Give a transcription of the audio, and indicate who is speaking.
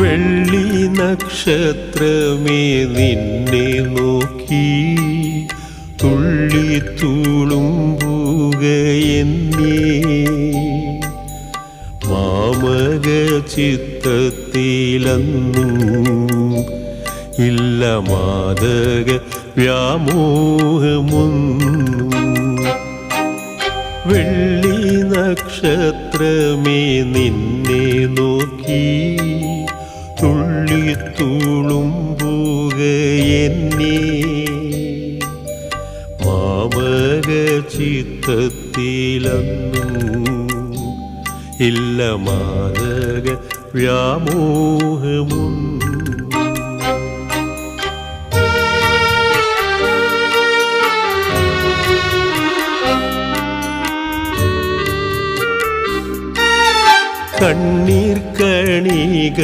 Speaker 1: വെള്ളി നക്ഷത്രമേ നിന്നെ നോക്കി. തുള്ളി തുളുമ്പുക എന്നേ. മാമക ചിത്രത്തിലന്നും. ഇല്ല മാതക വ്യാമോഹമൊന്നും. വെള്ളി നക്ഷത്രമേ നിന്നെ നോക്കി. തുള്ളി തുളുമ്പുക എന്നേ മാമക ചിത്തത്തിലന്നും ഇല്ല മാതക വ്യാമോഹമുണ്ട് കണ്ണീർ കണിക